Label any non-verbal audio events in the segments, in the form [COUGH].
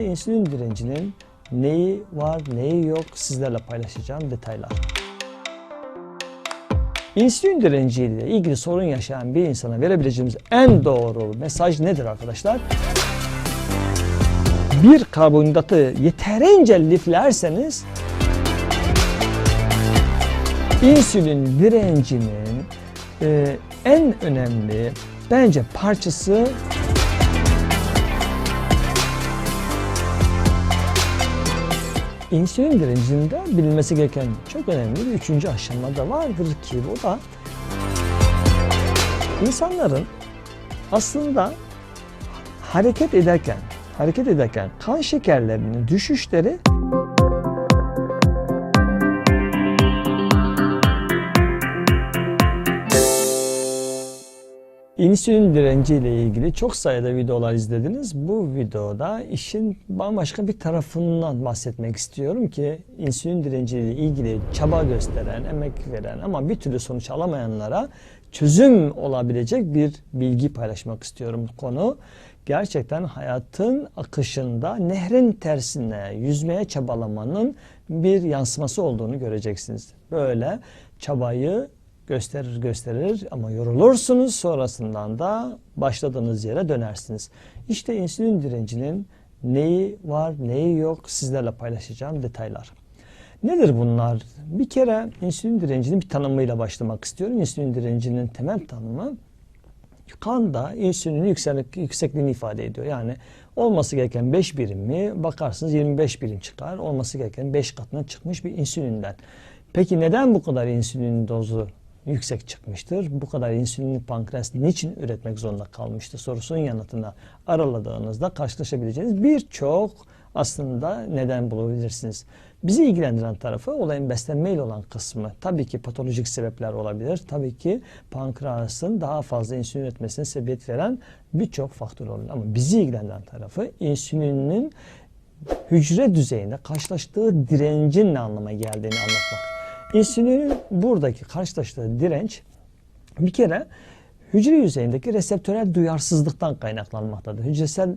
İnsülin direncinin neyi var, neyi yok sizlerle paylaşacağım detaylar. İnsülin direnciyle ilgili sorun yaşayan bir insana verebileceğimiz en doğru mesaj nedir arkadaşlar? Bir karbonhidratı yeterince liflerseniz insülin direncinin e, en önemli bence parçası İnsülin direncinde bilinmesi gereken çok önemli bir üçüncü aşama da vardır ki o da insanların aslında hareket ederken hareket ederken kan şekerlerinin düşüşleri İnsülin direnci ile ilgili çok sayıda videolar izlediniz. Bu videoda işin bambaşka bir tarafından bahsetmek istiyorum ki insülin direnci ile ilgili çaba gösteren, emek veren ama bir türlü sonuç alamayanlara çözüm olabilecek bir bilgi paylaşmak istiyorum. Konu gerçekten hayatın akışında nehrin tersine yüzmeye çabalamanın bir yansıması olduğunu göreceksiniz. Böyle çabayı gösterir gösterir ama yorulursunuz sonrasından da başladığınız yere dönersiniz. İşte insülin direncinin neyi var neyi yok sizlerle paylaşacağım detaylar. Nedir bunlar? Bir kere insülin direncinin bir tanımıyla başlamak istiyorum. İnsülin direncinin temel tanımı kanda insülinin yükseklik, yüksekliğini ifade ediyor. Yani olması gereken 5 birimi bakarsınız 25 birim çıkar. Olması gereken 5 katına çıkmış bir insülinden. Peki neden bu kadar insülin dozu yüksek çıkmıştır. Bu kadar insülini pankreas niçin üretmek zorunda kalmıştır sorusunun yanıtına araladığınızda karşılaşabileceğiniz birçok aslında neden bulabilirsiniz. Bizi ilgilendiren tarafı olayın beslenmeyle olan kısmı. Tabii ki patolojik sebepler olabilir. Tabii ki pankreasın daha fazla insülin üretmesine sebebiyet veren birçok faktör olabilir. Ama bizi ilgilendiren tarafı insülinin hücre düzeyinde karşılaştığı direncin ne anlama geldiğini anlatmak. İnsülinin buradaki karşılaştığı direnç bir kere hücre yüzeyindeki reseptörel duyarsızlıktan kaynaklanmaktadır. Hücresel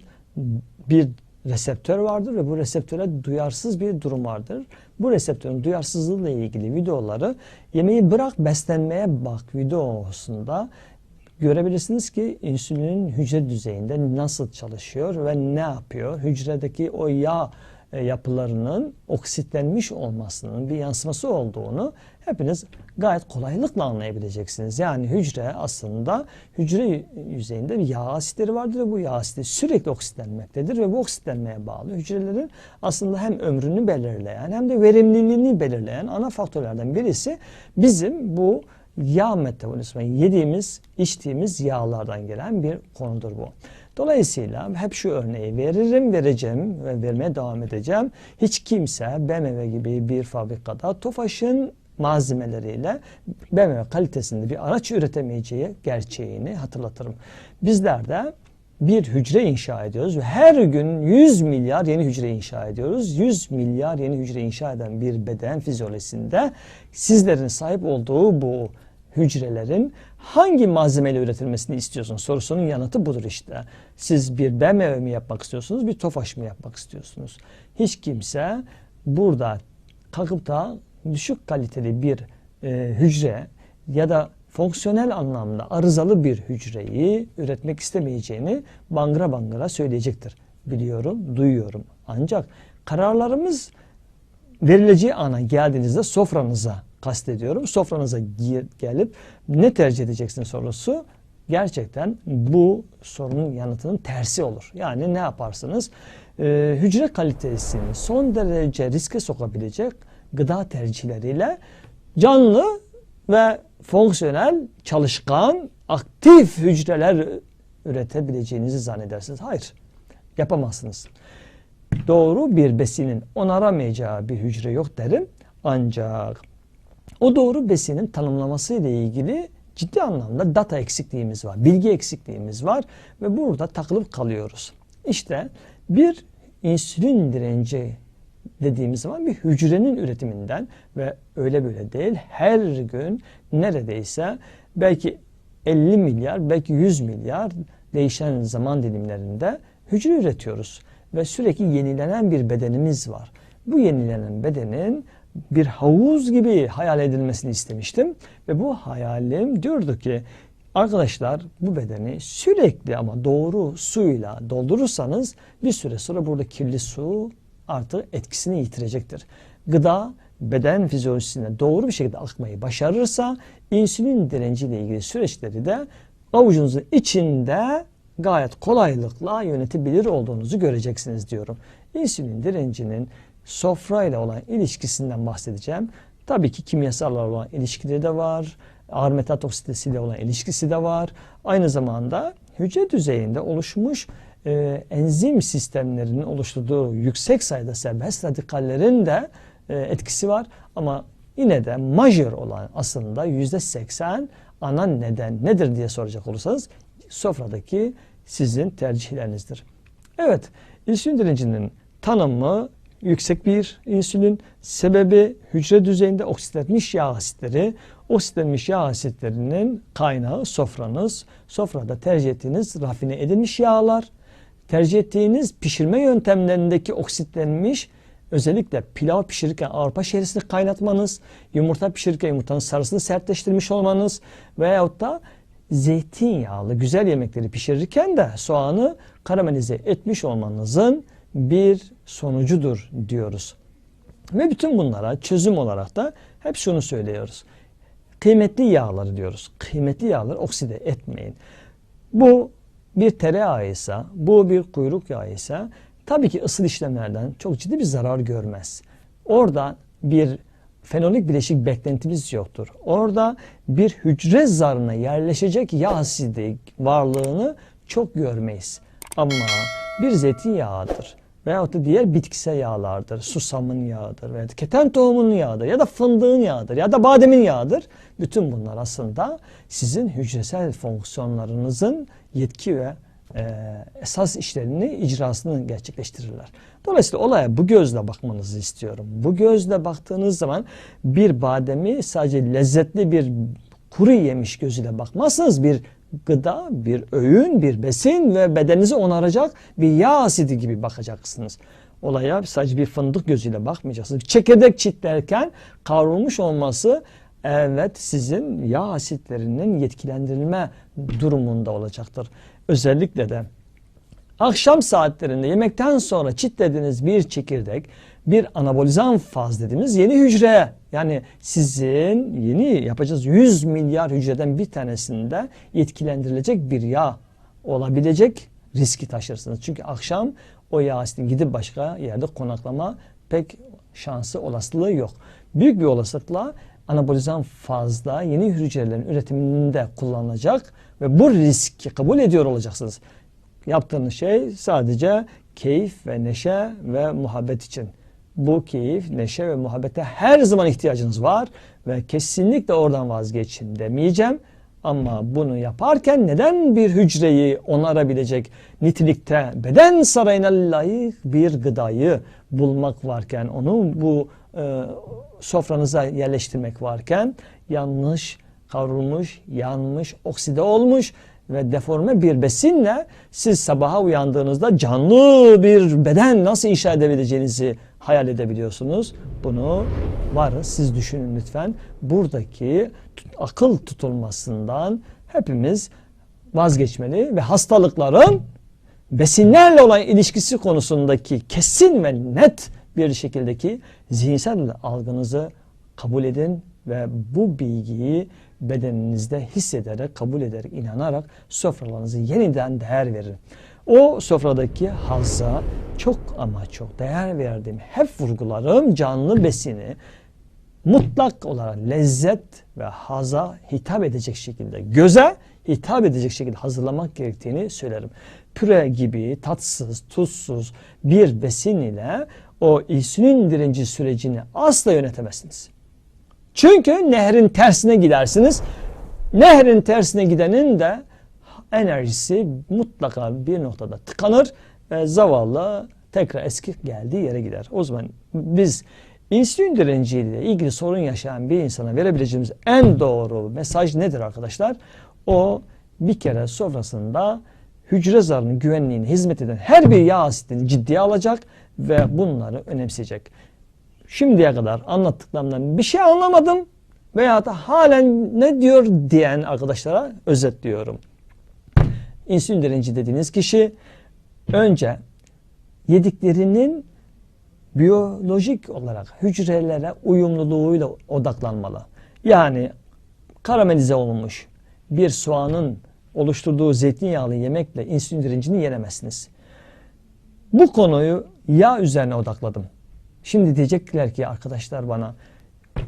bir reseptör vardır ve bu reseptöre duyarsız bir durum vardır. Bu reseptörün duyarsızlığıyla ilgili videoları yemeği bırak beslenmeye bak videosunda görebilirsiniz ki insülinin hücre düzeyinde nasıl çalışıyor ve ne yapıyor? Hücredeki o yağ yapılarının oksitlenmiş olmasının bir yansıması olduğunu hepiniz gayet kolaylıkla anlayabileceksiniz. Yani hücre aslında hücre yüzeyinde bir yağ asitleri vardır ve bu yağ asitleri sürekli oksitlenmektedir ve bu oksitlenmeye bağlı hücrelerin aslında hem ömrünü belirleyen hem de verimliliğini belirleyen ana faktörlerden birisi bizim bu yağ metabolizma yediğimiz, içtiğimiz yağlardan gelen bir konudur bu. Dolayısıyla hep şu örneği veririm, vereceğim ve vermeye devam edeceğim. Hiç kimse BMW gibi bir fabrikada TOFAŞ'ın malzemeleriyle BMW kalitesinde bir araç üretemeyeceği gerçeğini hatırlatırım. Bizler de bir hücre inşa ediyoruz ve her gün 100 milyar yeni hücre inşa ediyoruz. 100 milyar yeni hücre inşa eden bir beden fizyolojisinde sizlerin sahip olduğu bu hücrelerin hangi malzemeyle üretilmesini istiyorsun sorusunun yanıtı budur işte. Siz bir BMW mi yapmak istiyorsunuz, bir Tofaş mı yapmak istiyorsunuz? Hiç kimse burada kalkıp da düşük kaliteli bir e, hücre ya da fonksiyonel anlamda arızalı bir hücreyi üretmek istemeyeceğini bangra bangra söyleyecektir. Biliyorum, duyuyorum. Ancak kararlarımız verileceği ana geldiğinizde sofranıza kastediyorum. Sofranıza gelip ne tercih edeceksin sorusu gerçekten bu sorunun yanıtının tersi olur. Yani ne yaparsınız? Ee, hücre kalitesini son derece riske sokabilecek gıda tercihleriyle canlı ve fonksiyonel, çalışkan, aktif hücreler üretebileceğinizi zannedersiniz. Hayır, yapamazsınız. Doğru bir besinin onaramayacağı bir hücre yok derim. Ancak o doğru besinin tanımlaması ile ilgili ciddi anlamda data eksikliğimiz var, bilgi eksikliğimiz var ve burada takılıp kalıyoruz. İşte bir insülin direnci dediğimiz zaman bir hücrenin üretiminden ve öyle böyle değil her gün neredeyse belki 50 milyar belki 100 milyar değişen zaman dilimlerinde hücre üretiyoruz. ve sürekli yenilenen bir bedenimiz var. Bu yenilenen bedenin bir havuz gibi hayal edilmesini istemiştim ve bu hayalim diyordu ki arkadaşlar bu bedeni sürekli ama doğru suyla doldurursanız bir süre sonra burada kirli su artık etkisini yitirecektir. Gıda beden fizyolojisine doğru bir şekilde akmayı başarırsa insülin direnciyle ilgili süreçleri de avucunuzun içinde gayet kolaylıkla yönetebilir olduğunuzu göreceksiniz diyorum. İnsülin direncinin sofrayla olan ilişkisinden bahsedeceğim. Tabii ki kimyasallarla olan ilişkileri de var. Ağır metal toksitesiyle olan ilişkisi de var. Aynı zamanda hücre düzeyinde oluşmuş e, enzim sistemlerinin oluşturduğu yüksek sayıda serbest radikallerin de e, etkisi var. Ama yine de majör olan aslında yüzde seksen ana neden nedir diye soracak olursanız sofradaki sizin tercihlerinizdir. Evet, insülin direncinin tanımı yüksek bir insülin sebebi hücre düzeyinde oksitlenmiş yağ asitleri. Oksitlenmiş yağ asitlerinin kaynağı sofranız. Sofrada tercih ettiğiniz rafine edilmiş yağlar. Tercih ettiğiniz pişirme yöntemlerindeki oksitlenmiş özellikle pilav pişirirken arpa şerisini kaynatmanız, yumurta pişirirken yumurtanın sarısını sertleştirmiş olmanız veyahut da zeytinyağlı güzel yemekleri pişirirken de soğanı karamelize etmiş olmanızın bir sonucudur diyoruz. Ve bütün bunlara çözüm olarak da hep şunu söylüyoruz. Kıymetli yağları diyoruz. Kıymetli yağları okside etmeyin. Bu bir tereyağı ise, bu bir kuyruk yağı ise tabii ki ısıl işlemlerden çok ciddi bir zarar görmez. Orada bir fenolik bileşik beklentimiz yoktur. Orada bir hücre zarına yerleşecek yağ asidi varlığını çok görmeyiz. Ama bir zeytinyağıdır veyahut da diğer bitkisel yağlardır. Susamın yağıdır veya keten tohumunun yağıdır ya da fındığın yağıdır ya da bademin yağıdır. Bütün bunlar aslında sizin hücresel fonksiyonlarınızın yetki ve e, esas işlerini icrasını gerçekleştirirler. Dolayısıyla olaya bu gözle bakmanızı istiyorum. Bu gözle baktığınız zaman bir bademi sadece lezzetli bir kuru yemiş gözüyle bakmazsınız. Bir gıda, bir öğün, bir besin ve bedeninizi onaracak bir yağ asidi gibi bakacaksınız. Olaya sadece bir fındık gözüyle bakmayacaksınız. Çekirdek çitlerken kavrulmuş olması evet sizin yağ asitlerinin yetkilendirilme durumunda olacaktır. Özellikle de akşam saatlerinde yemekten sonra çitlediğiniz bir çekirdek bir anabolizan faz dediğimiz yeni hücre yani sizin yeni yapacağız 100 milyar hücreden bir tanesinde yetkilendirilecek bir yağ olabilecek riski taşırsınız. Çünkü akşam o yağ asidi gidip başka yerde konaklama pek şansı olasılığı yok. Büyük bir olasılıkla anabolizan fazla yeni hücrelerin üretiminde kullanılacak ve bu riski kabul ediyor olacaksınız. Yaptığınız şey sadece keyif ve neşe ve muhabbet için. Bu keyif, neşe ve muhabbete her zaman ihtiyacınız var ve kesinlikle oradan vazgeçin demeyeceğim. Ama bunu yaparken neden bir hücreyi onarabilecek nitelikte beden sarayına layık bir gıdayı bulmak varken onu bu e, sofranıza yerleştirmek varken yanlış kavrulmuş, yanmış, okside olmuş ve deforme bir besinle siz sabaha uyandığınızda canlı bir beden nasıl inşa edebileceğinizi hayal edebiliyorsunuz. Bunu varız siz düşünün lütfen. Buradaki akıl tutulmasından hepimiz vazgeçmeli ve hastalıkların besinlerle olan ilişkisi konusundaki kesin ve net bir şekildeki zihinsel algınızı kabul edin ve bu bilgiyi bedeninizde hissederek, kabul ederek, inanarak sofralarınızı yeniden değer verin. O sofradaki hazza çok ama çok değer verdiğim, hep vurgularım canlı besini mutlak olarak lezzet ve haza hitap edecek şekilde, göze hitap edecek şekilde hazırlamak gerektiğini söylerim. Püre gibi tatsız, tuzsuz bir besin ile o insülin direnci sürecini asla yönetemezsiniz. Çünkü nehrin tersine gidersiniz. Nehrin tersine gidenin de enerjisi mutlaka bir noktada tıkanır ve zavallı tekrar eski geldiği yere gider. O zaman biz insülin direnciyle ilgili sorun yaşayan bir insana verebileceğimiz en doğru mesaj nedir arkadaşlar? O bir kere sofrasında hücre zarının güvenliğine hizmet eden her bir yağ asitini ciddiye alacak ve bunları önemseyecek. Şimdiye kadar anlattıklarımdan bir şey anlamadım veya da halen ne diyor diyen arkadaşlara özetliyorum. İnsülin direnci dediğiniz kişi önce yediklerinin biyolojik olarak hücrelere uyumluluğuyla odaklanmalı. Yani karamelize olmuş bir soğanın oluşturduğu zeytinyağlı yemekle insülin direncini yenemezsiniz. Bu konuyu yağ üzerine odakladım. Şimdi diyecekler ki arkadaşlar bana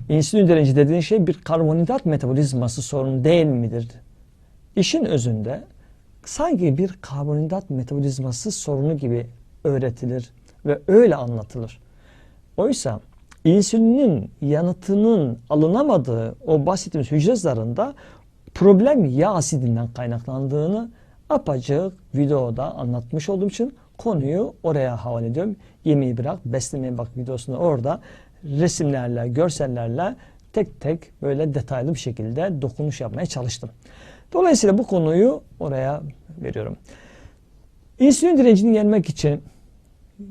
insülin direnci dediğin şey bir karbonhidrat metabolizması sorunu değil midir? İşin özünde sanki bir karbonhidrat metabolizması sorunu gibi öğretilir ve öyle anlatılır. Oysa insülinin yanıtının alınamadığı o bahsettiğimiz hücre zarında problem yağ asidinden kaynaklandığını apacık videoda anlatmış olduğum için konuyu oraya havale ediyorum. Yemeği bırak, beslemeye bak videosunu orada resimlerle, görsellerle tek tek böyle detaylı bir şekilde dokunuş yapmaya çalıştım. Dolayısıyla bu konuyu oraya veriyorum. İnsülin direncini yenmek için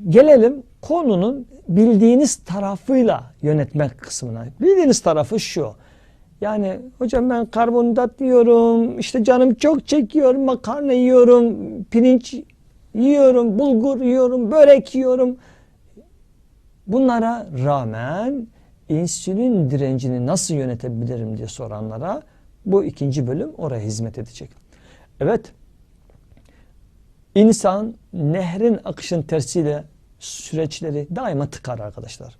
gelelim konunun bildiğiniz tarafıyla yönetmek kısmına. Bildiğiniz tarafı şu. Yani hocam ben karbonhidrat yiyorum, işte canım çok çekiyor, makarna yiyorum, pirinç yiyorum, bulgur yiyorum, börek yiyorum. Bunlara rağmen insülin direncini nasıl yönetebilirim diye soranlara bu ikinci bölüm oraya hizmet edecek. Evet, insan nehrin akışın tersiyle süreçleri daima tıkar arkadaşlar.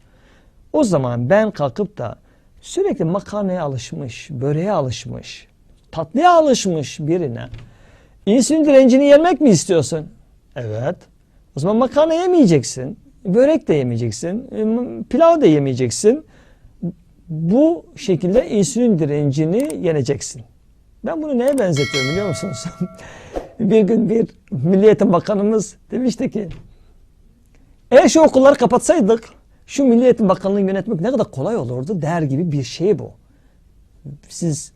O zaman ben kalkıp da sürekli makarnaya alışmış, böreğe alışmış, tatlıya alışmış birine insülin direncini yenmek mi istiyorsun? Evet. O zaman makarna yemeyeceksin, börek de yemeyeceksin, pilav da yemeyeceksin. Bu şekilde insülin direncini yeneceksin. Ben bunu neye benzetiyorum biliyor musunuz? [LAUGHS] bir gün bir Milliyetin Bakanımız demişti ki eğer şu okulları kapatsaydık şu Milli Eğitim Bakanlığı'nı yönetmek ne kadar kolay olurdu der gibi bir şey bu. Siz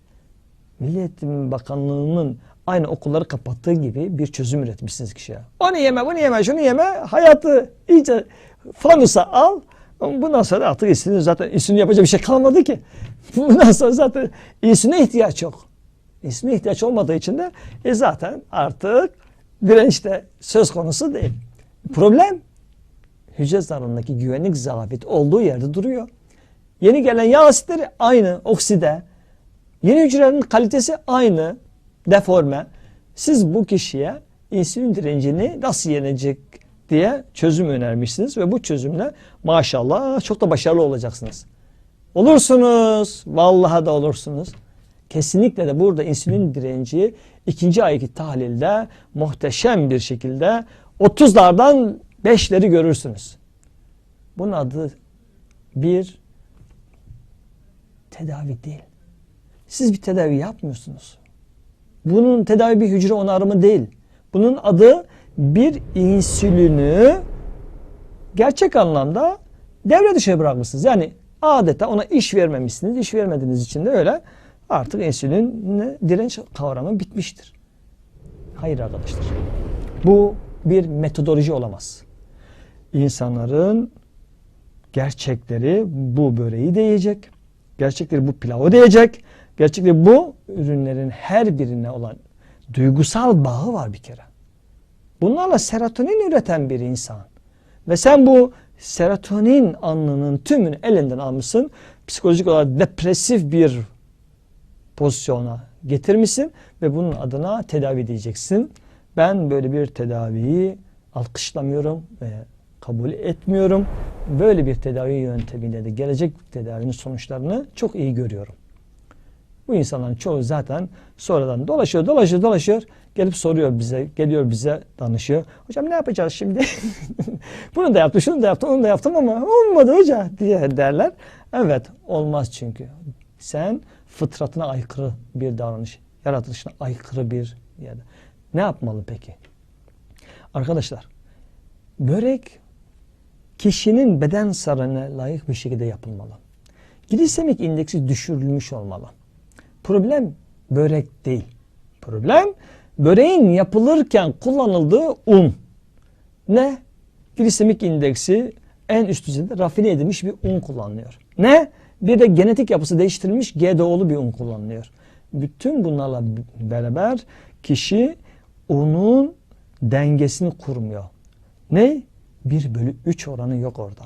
Milli Eğitim Bakanlığı'nın aynı okulları kapattığı gibi bir çözüm üretmişsiniz kişiye. Onu yeme, bunu yeme, şunu yeme, hayatı iyice fanusa al. Bundan sonra artık insülin zaten insülin yapacak bir şey kalmadı ki. [LAUGHS] Bundan sonra zaten insüline ihtiyaç yok. İnsüline ihtiyaç olmadığı için de e zaten artık direnç de söz konusu değil. Problem hücre zarındaki güvenlik zafiyeti olduğu yerde duruyor. Yeni gelen yağ asitleri aynı okside. Yeni hücrelerin kalitesi aynı deforme. Siz bu kişiye insülin direncini nasıl yenecek diye çözüm önermişsiniz ve bu çözümle maşallah çok da başarılı olacaksınız. Olursunuz. Vallahi da olursunuz. Kesinlikle de burada insülin direnci ikinci ayki tahlilde muhteşem bir şekilde 30'lardan Beşleri görürsünüz. Bunun adı bir tedavi değil. Siz bir tedavi yapmıyorsunuz. Bunun tedavi bir hücre onarımı değil. Bunun adı bir insülünü gerçek anlamda devre dışı bırakmışsınız. Yani adeta ona iş vermemişsiniz. İş vermediğiniz için de öyle artık insülin direnç kavramı bitmiştir. Hayır arkadaşlar. Bu bir metodoloji olamaz insanların gerçekleri bu böreği de yiyecek. Gerçekleri bu pilavı da yiyecek. Gerçekleri bu ürünlerin her birine olan duygusal bağı var bir kere. Bunlarla serotonin üreten bir insan. Ve sen bu serotonin anının tümünü elinden almışsın. Psikolojik olarak depresif bir pozisyona getirmişsin ve bunun adına tedavi diyeceksin. Ben böyle bir tedaviyi alkışlamıyorum ve kabul etmiyorum. Böyle bir tedavi yöntemiyle de gelecek tedavinin sonuçlarını çok iyi görüyorum. Bu insanların çoğu zaten sonradan dolaşıyor, dolaşıyor, dolaşıyor. Gelip soruyor bize, geliyor bize danışıyor. Hocam ne yapacağız şimdi? [LAUGHS] Bunu da yaptım, şunu da yaptım, onu da yaptım ama olmadı hoca diye derler. Evet, olmaz çünkü. Sen fıtratına aykırı bir davranış, yaratılışına aykırı bir yerde. Ne yapmalı peki? Arkadaşlar, börek kişinin beden sarına layık bir şekilde yapılmalı. Glisemik indeksi düşürülmüş olmalı. Problem börek değil. Problem böreğin yapılırken kullanıldığı un. Ne? Glisemik indeksi en üst düzeyde rafine edilmiş bir un kullanılıyor. Ne? Bir de genetik yapısı değiştirilmiş GDO'lu bir un kullanılıyor. Bütün bunlarla beraber kişi unun dengesini kurmuyor. Ne? 1 bölü 3 oranı yok orada.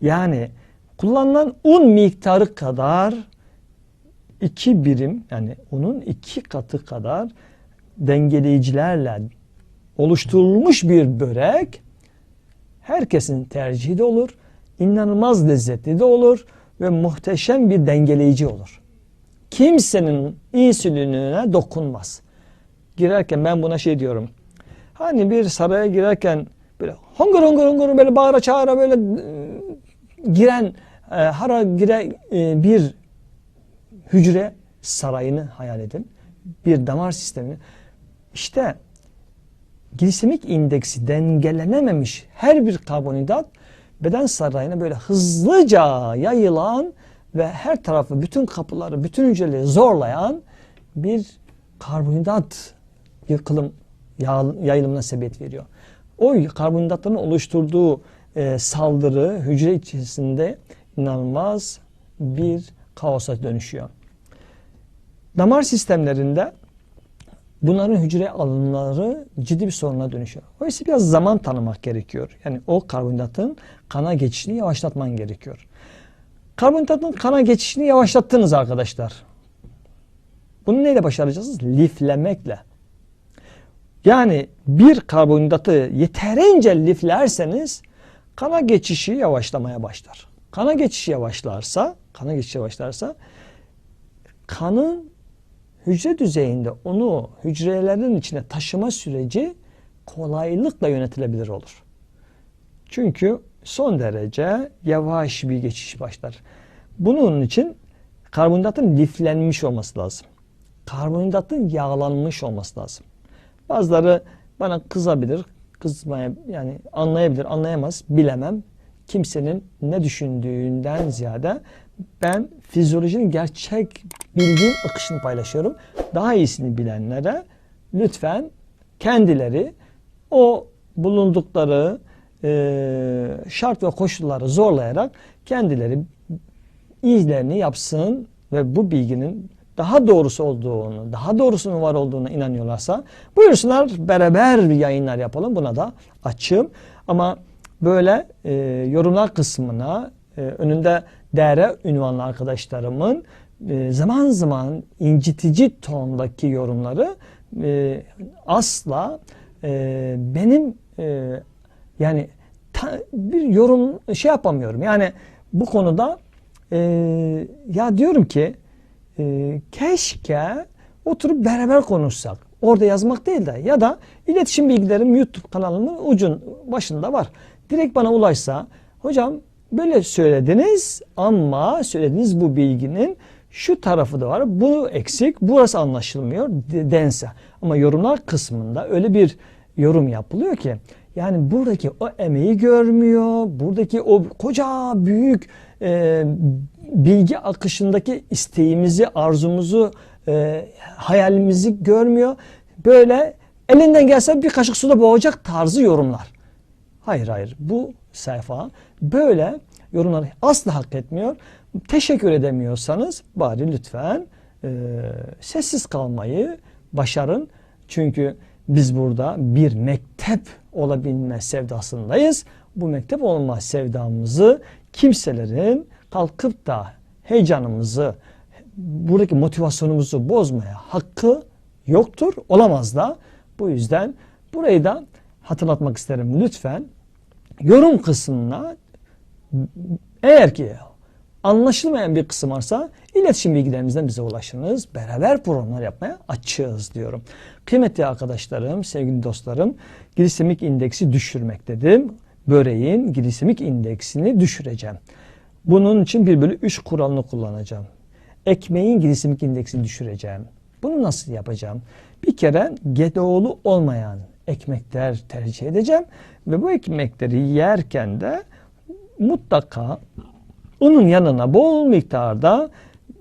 Yani kullanılan un miktarı kadar iki birim yani unun iki katı kadar dengeleyicilerle oluşturulmuş bir börek herkesin tercihi de olur. inanılmaz lezzetli de olur ve muhteşem bir dengeleyici olur. Kimsenin insülinine dokunmaz. Girerken ben buna şey diyorum. Hani bir saraya girerken böyle hongır hongır hongır böyle bağıra çağıra böyle e, giren e, hara gire e, bir hücre sarayını hayal edin. Bir damar sistemi. İşte glisemik indeksi dengelenememiş her bir karbonhidrat beden sarayına böyle hızlıca yayılan ve her tarafı bütün kapıları, bütün hücreleri zorlayan bir karbonhidrat yıkılım yayılımına sebebiyet veriyor. O karbonhidratların oluşturduğu e, saldırı hücre içerisinde inanılmaz bir kaosa dönüşüyor. Damar sistemlerinde bunların hücre alımları ciddi bir soruna dönüşüyor. Oysa biraz zaman tanımak gerekiyor. Yani o karbonhidratın kana geçişini yavaşlatman gerekiyor. Karbonhidratın kana geçişini yavaşlattınız arkadaşlar. Bunu neyle başaracağız? Liflemekle. Yani bir karbonhidratı yeterince liflerseniz kana geçişi yavaşlamaya başlar. Kana geçişi yavaşlarsa, kana geçişi yavaşlarsa kanın hücre düzeyinde onu hücrelerin içine taşıma süreci kolaylıkla yönetilebilir olur. Çünkü son derece yavaş bir geçiş başlar. Bunun için karbonhidratın liflenmiş olması lazım. Karbonhidratın yağlanmış olması lazım. Bazıları bana kızabilir, kızmaya yani anlayabilir, anlayamaz, bilemem. Kimsenin ne düşündüğünden ziyade ben fizyolojinin gerçek bildiğim akışını paylaşıyorum. Daha iyisini bilenlere lütfen kendileri o bulundukları e, şart ve koşulları zorlayarak kendileri iyilerini yapsın ve bu bilginin daha doğrusu olduğunu, daha doğrusunun var olduğuna inanıyorlarsa buyursunlar beraber yayınlar yapalım. Buna da açım. Ama böyle e, yorumlar kısmına e, önünde değere ünvanlı arkadaşlarımın e, zaman zaman incitici tondaki yorumları e, asla e, benim yani bir yorum şey yapamıyorum. Yani bu konuda ya diyorum ki keşke oturup beraber konuşsak. Orada yazmak değil de ya da iletişim bilgilerim YouTube kanalımın ucun başında var. Direkt bana ulaşsa hocam böyle söylediniz ama söylediğiniz bu bilginin şu tarafı da var. Bu eksik, burası anlaşılmıyor dense. Ama yorumlar kısmında öyle bir yorum yapılıyor ki yani buradaki o emeği görmüyor. Buradaki o koca büyük e, bilgi akışındaki isteğimizi, arzumuzu, e, hayalimizi görmüyor. Böyle elinden gelse bir kaşık suda boğacak tarzı yorumlar. Hayır hayır bu sayfa böyle yorumları asla hak etmiyor. Teşekkür edemiyorsanız bari lütfen e, sessiz kalmayı başarın. Çünkü biz burada bir mektep olabilme sevdasındayız. Bu mektep olma sevdamızı kimselerin kalkıp da heyecanımızı, buradaki motivasyonumuzu bozmaya hakkı yoktur, olamaz da. Bu yüzden burayı da hatırlatmak isterim lütfen. Yorum kısmına eğer ki anlaşılmayan bir kısım varsa iletişim bilgilerimizden bize ulaşınız. Beraber programlar yapmaya açığız diyorum. Kıymetli arkadaşlarım, sevgili dostlarım, glisemik indeksi düşürmek dedim. Böreğin glisemik indeksini düşüreceğim. Bunun için 1 bölü 3 kuralını kullanacağım. Ekmeğin glisemik indeksini düşüreceğim. Bunu nasıl yapacağım? Bir kere GDO'lu olmayan ekmekler tercih edeceğim. Ve bu ekmekleri yerken de mutlaka onun yanına bol miktarda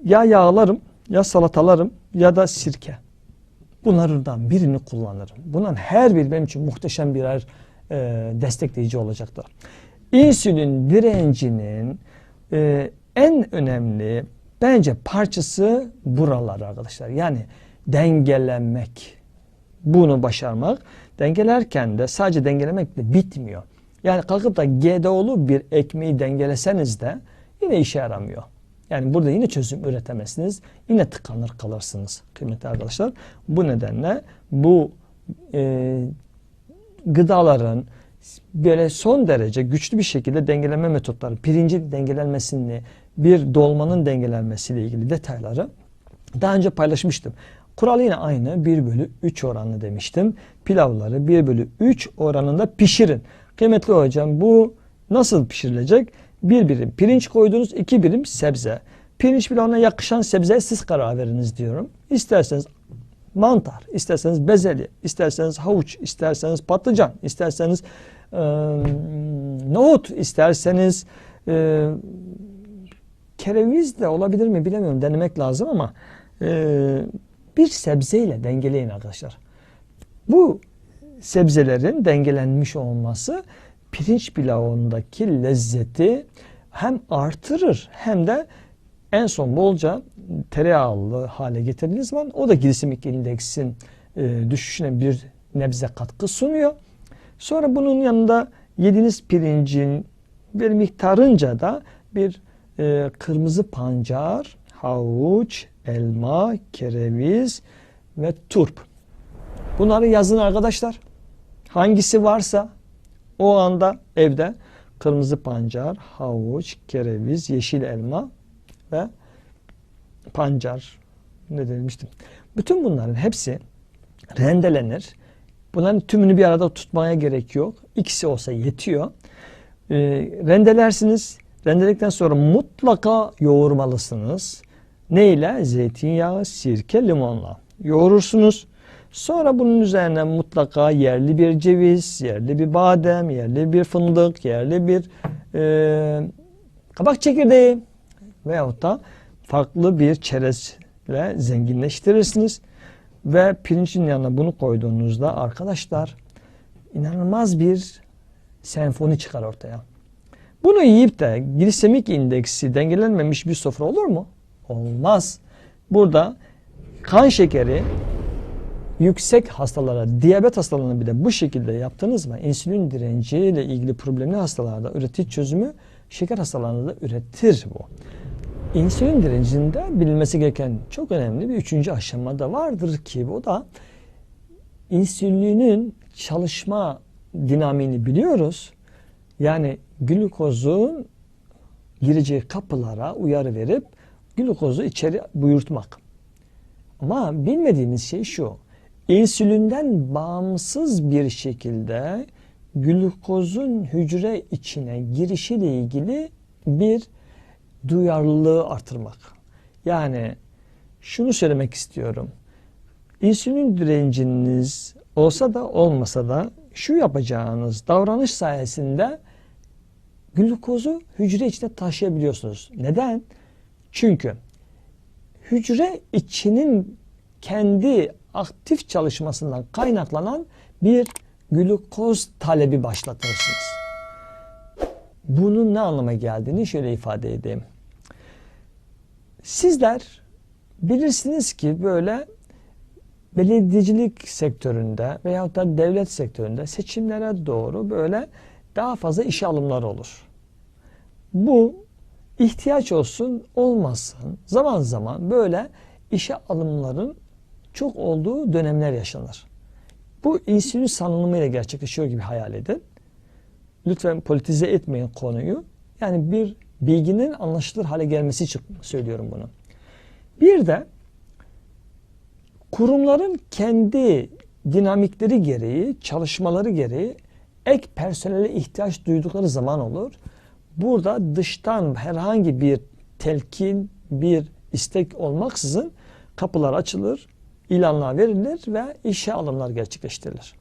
ya yağlarım ya salatalarım ya da sirke. Bunlardan birini kullanırım. Bunların her biri benim için muhteşem birer e, destekleyici olacaktır. İnsülin direncinin e, en önemli bence parçası buralar arkadaşlar. Yani dengelemek. Bunu başarmak. Dengelerken de sadece dengelemekle bitmiyor. Yani kalkıp da GDO'lu bir ekmeği dengeleseniz de yine işe yaramıyor. Yani burada yine çözüm üretemezsiniz. Yine tıkanır kalırsınız kıymetli arkadaşlar. Bu nedenle bu e, gıdaların böyle son derece güçlü bir şekilde dengeleme metotları, pirincin dengelenmesini, bir dolmanın dengelenmesiyle ilgili detayları daha önce paylaşmıştım. Kural yine aynı 1 bölü 3 oranı demiştim. Pilavları 1 bölü 3 oranında pişirin. Kıymetli hocam bu nasıl pişirilecek? Bir birim pirinç koydunuz, iki birim sebze. Pirinç pilavına yakışan sebzeye siz karar veriniz diyorum. İsterseniz mantar, isterseniz bezelye, isterseniz havuç, isterseniz patlıcan, isterseniz e, nohut, isterseniz e, kereviz de olabilir mi bilemiyorum denemek lazım ama e, bir sebzeyle dengeleyin arkadaşlar. Bu sebzelerin dengelenmiş olması pirinç pilavındaki lezzeti hem artırır hem de en son bolca tereyağlı hale getirdiğiniz zaman o da glisemik indeksin e, düşüşüne bir nebze katkı sunuyor. Sonra bunun yanında yediğiniz pirincin bir miktarınca da bir e, kırmızı pancar, havuç, elma, kereviz ve turp. Bunları yazın arkadaşlar. Hangisi varsa o anda evde kırmızı pancar, havuç, kereviz, yeşil elma ve pancar ne demiştim. Bütün bunların hepsi rendelenir. Bunların tümünü bir arada tutmaya gerek yok. İkisi olsa yetiyor. E, rendelersiniz. Rendeledikten sonra mutlaka yoğurmalısınız. Ne ile? Zeytinyağı, sirke, limonla. Yoğurursunuz. Sonra bunun üzerine mutlaka yerli bir ceviz, yerli bir badem, yerli bir fındık, yerli bir e, kabak çekirdeği veyahut da farklı bir çerezle zenginleştirirsiniz. Ve pirincin yanına bunu koyduğunuzda arkadaşlar inanılmaz bir senfoni çıkar ortaya. Bunu yiyip de glisemik indeksi dengelenmemiş bir sofra olur mu? Olmaz. Burada kan şekeri yüksek hastalara, diyabet hastalarına bir de bu şekilde yaptınız mı insülin direnci ile ilgili problemli hastalarda üretici çözümü şeker hastalarında da üretir bu. İnsülin direncinde bilinmesi gereken çok önemli bir üçüncü aşama da vardır ki bu da insülinin çalışma dinamini biliyoruz. Yani glukozun gireceği kapılara uyarı verip glukozu içeri buyurtmak. Ama bilmediğimiz şey şu. İnsülinden bağımsız bir şekilde glukozun hücre içine girişiyle ilgili bir duyarlılığı artırmak. Yani şunu söylemek istiyorum. İnsülin direnciniz olsa da olmasa da şu yapacağınız davranış sayesinde glukozu hücre içine taşıyabiliyorsunuz. Neden? Çünkü hücre içinin kendi aktif çalışmasından kaynaklanan bir glukoz talebi başlatırsınız. Bunun ne anlama geldiğini şöyle ifade edeyim. Sizler bilirsiniz ki böyle belediyecilik sektöründe veyahut da devlet sektöründe seçimlere doğru böyle daha fazla işe alımlar olur. Bu ihtiyaç olsun olmasın zaman zaman böyle işe alımların çok olduğu dönemler yaşanır. Bu insülin salınımıyla gerçekleşiyor gibi hayal edin. Lütfen politize etmeyin konuyu. Yani bir bilginin anlaşılır hale gelmesi için söylüyorum bunu. Bir de kurumların kendi dinamikleri gereği, çalışmaları gereği ek personele ihtiyaç duydukları zaman olur. Burada dıştan herhangi bir telkin, bir istek olmaksızın kapılar açılır, ilanlar verilir ve işe alımlar gerçekleştirilir.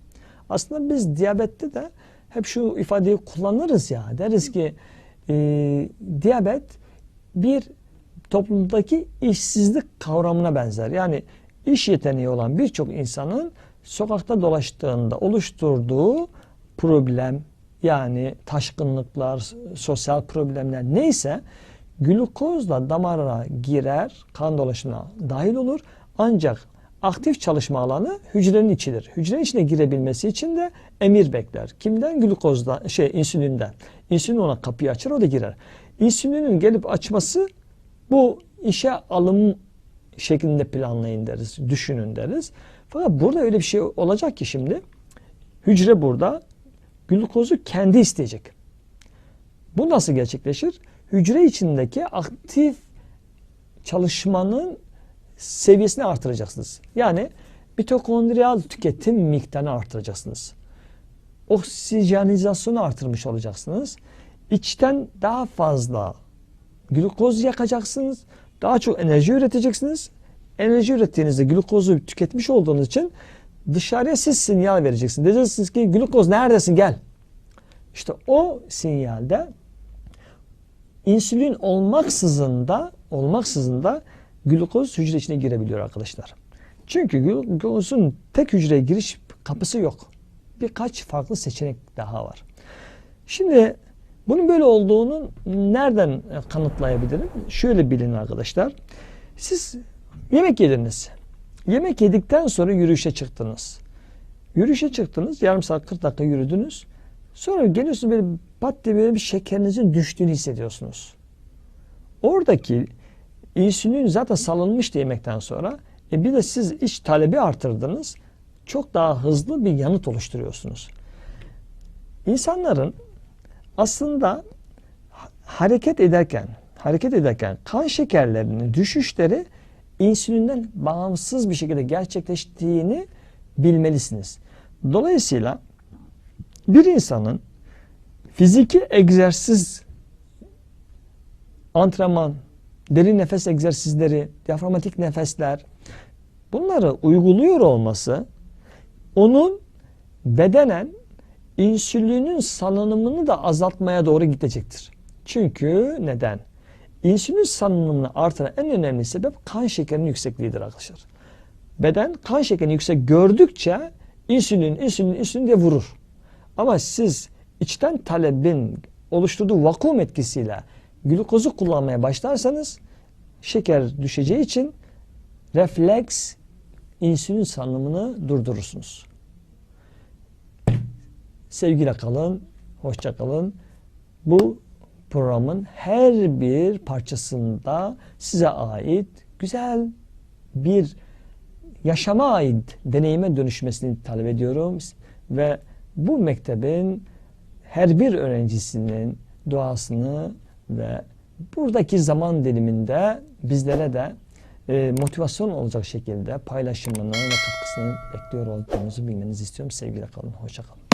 Aslında biz diyabette de hep şu ifadeyi kullanırız ya. Deriz ki e, diyabet bir toplumdaki işsizlik kavramına benzer. Yani iş yeteneği olan birçok insanın sokakta dolaştığında oluşturduğu problem yani taşkınlıklar, sosyal problemler neyse glukozla damara girer, kan dolaşımına dahil olur. Ancak aktif çalışma alanı hücrenin içidir. Hücrenin içine girebilmesi için de emir bekler. Kimden? Glukozdan, şey insülinden. İnsülin ona kapıyı açar, o da girer. İnsülinin gelip açması bu işe alım şeklinde planlayın deriz, düşünün deriz. Fakat burada öyle bir şey olacak ki şimdi hücre burada glukozu kendi isteyecek. Bu nasıl gerçekleşir? Hücre içindeki aktif çalışmanın seviyesini artıracaksınız. Yani mitokondriyal tüketim miktarını artıracaksınız. Oksijenizasyonu artırmış olacaksınız. İçten daha fazla glukoz yakacaksınız. Daha çok enerji üreteceksiniz. Enerji ürettiğinizde glukozu tüketmiş olduğunuz için dışarıya siz sinyal vereceksiniz. Diyeceksiniz ki glukoz neredesin gel. İşte o sinyalde insülin olmaksızın da olmaksızın da glukoz hücre içine girebiliyor arkadaşlar. Çünkü glukozun tek hücreye giriş kapısı yok. Birkaç farklı seçenek daha var. Şimdi bunun böyle olduğunu nereden kanıtlayabilirim? Şöyle bilin arkadaşlar. Siz yemek yediniz. Yemek yedikten sonra yürüyüşe çıktınız. Yürüyüşe çıktınız. Yarım saat 40 dakika yürüdünüz. Sonra geliyorsunuz böyle pat diye böyle bir şekerinizin düştüğünü hissediyorsunuz. Oradaki insülin zaten salınmıştı yemekten sonra. E bir de siz iç talebi artırdınız. Çok daha hızlı bir yanıt oluşturuyorsunuz. İnsanların aslında hareket ederken hareket ederken kan şekerlerinin düşüşleri insülinden bağımsız bir şekilde gerçekleştiğini bilmelisiniz. Dolayısıyla bir insanın fiziki egzersiz antrenman, derin nefes egzersizleri, diyaframatik nefesler bunları uyguluyor olması onun bedenen insülinin salınımını da azaltmaya doğru gidecektir. Çünkü neden? İnsülin salınımını artıran en önemli sebep kan şekerinin yüksekliğidir arkadaşlar. Beden kan şekerini yüksek gördükçe insülin, insülin, insülin diye vurur. Ama siz içten talebin oluşturduğu vakum etkisiyle glukozu kullanmaya başlarsanız şeker düşeceği için refleks insülin salınımını durdurursunuz. Sevgiyle kalın, hoşça kalın. Bu programın her bir parçasında size ait güzel bir yaşama ait deneyime dönüşmesini talep ediyorum ve bu mektebin her bir öğrencisinin duasını ve buradaki zaman diliminde bizlere de e, motivasyon olacak şekilde paylaşımını ve katkısını bekliyor olduğumuzu bilmenizi istiyorum. Sevgiyle kalın, hoşça kalın.